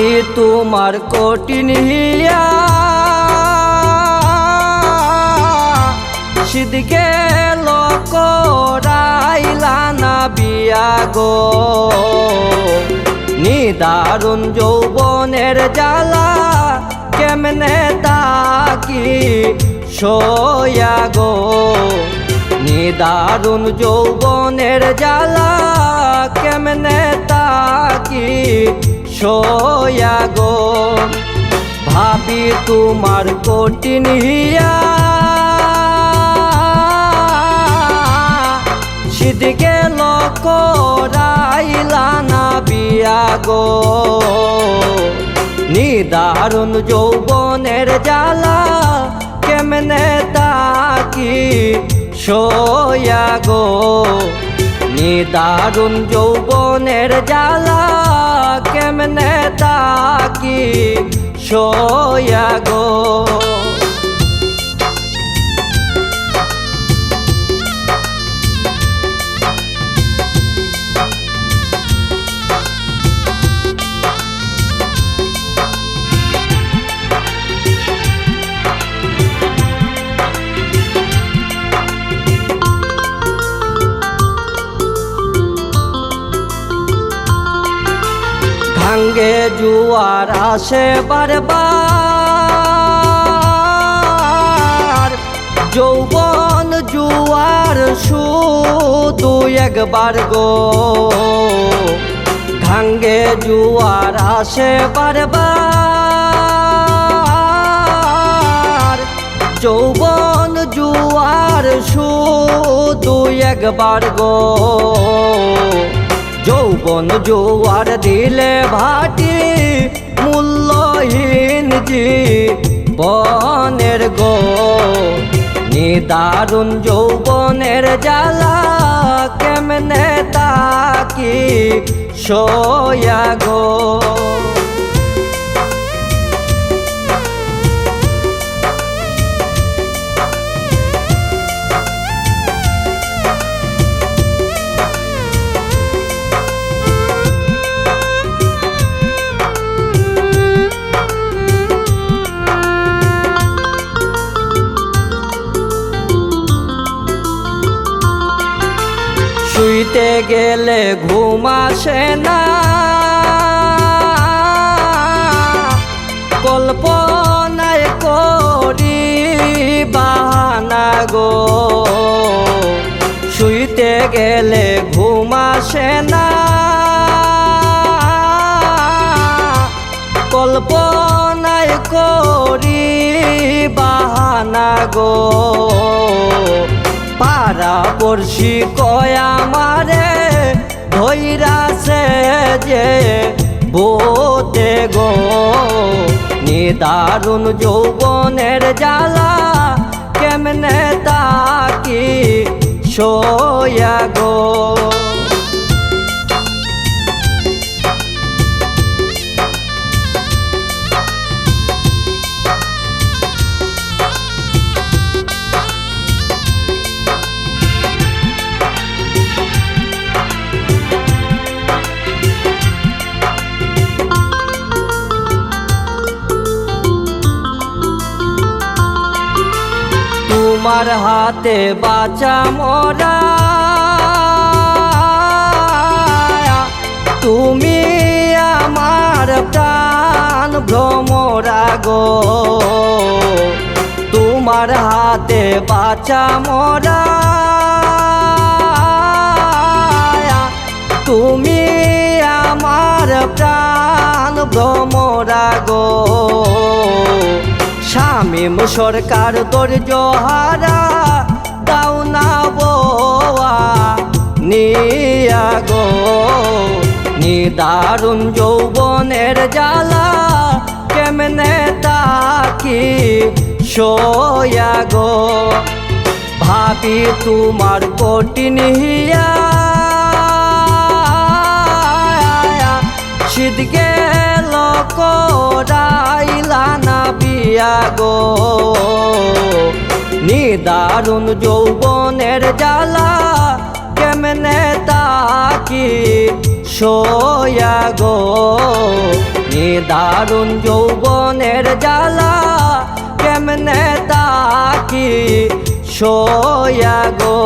ভাবি তোমার কঠিন হিয়া। সিদিকে লকরাইলা না বিয়া গো। নিদারুণ যৌবনের জ্বালা কেমনে তাকি সয়া গো। নিদারুণ যৌবনের জ্বালা কেমনে তাকি সয়া গো। ভাবি তোমার কঠিন হিয়া সিদিকে লকরাইলা না বিয়া গো। নিদারুণ যৌবনের জ্বালা কেমনে তাকি সয়া গো। নিদারুণ যৌবনের জ্বালা কেমনে তাকি সোয়া গো। ভাঙ্গে জুয়ার আসে বারবার। যৌবন জুয়ার শুধু একবার গো। ভাঙ্গে জুয়ার আসে বারবার। যৌবন জুয়ার শুধু একবার গো। যৌবন জোয়ার দিলে ভাটি, মূল্যহীন জি বনের গো। নিদারুণ যৌবনের জ্বালা কেমনে তাকি, সোয়া গো। গেলে ঘুম আসে না। কল্পনায় করি বাহানা গো। শুইতে গেলে ঘুম আসে না। কল্পনায় করি বাহানা গো। পারা পড়শি কয় আমারে ধৈরাছে যে বোতে গো। নিদারুণ যৌবনের জ্বালা কেমনে তাকি সোয়া গো? তোমার হাতে বাঁচা মরা। তুমি আমার প্রাণ ভ্রমরা গো তোমার হাতে বাঁচা মরা। তুমি আমার প্রাণ ভ্রমরা গো শামিম সরকার ধৈর্য হারা দাও না বোয়া, নিয়া গো। নিদারুণ যৌবনের জ্বালা, কেমনে তাকি সয়া গো। ভাবি তোমার কঠিন হিয়া সিদকে লকরাইলা না বিয়া গো। নিদারুণ যৌবনের জ্বালা কেমনে তাকি সয়া গো। এ দারুণ যৌবনের জ্বালা কেমনে তাকি সোয়া গো।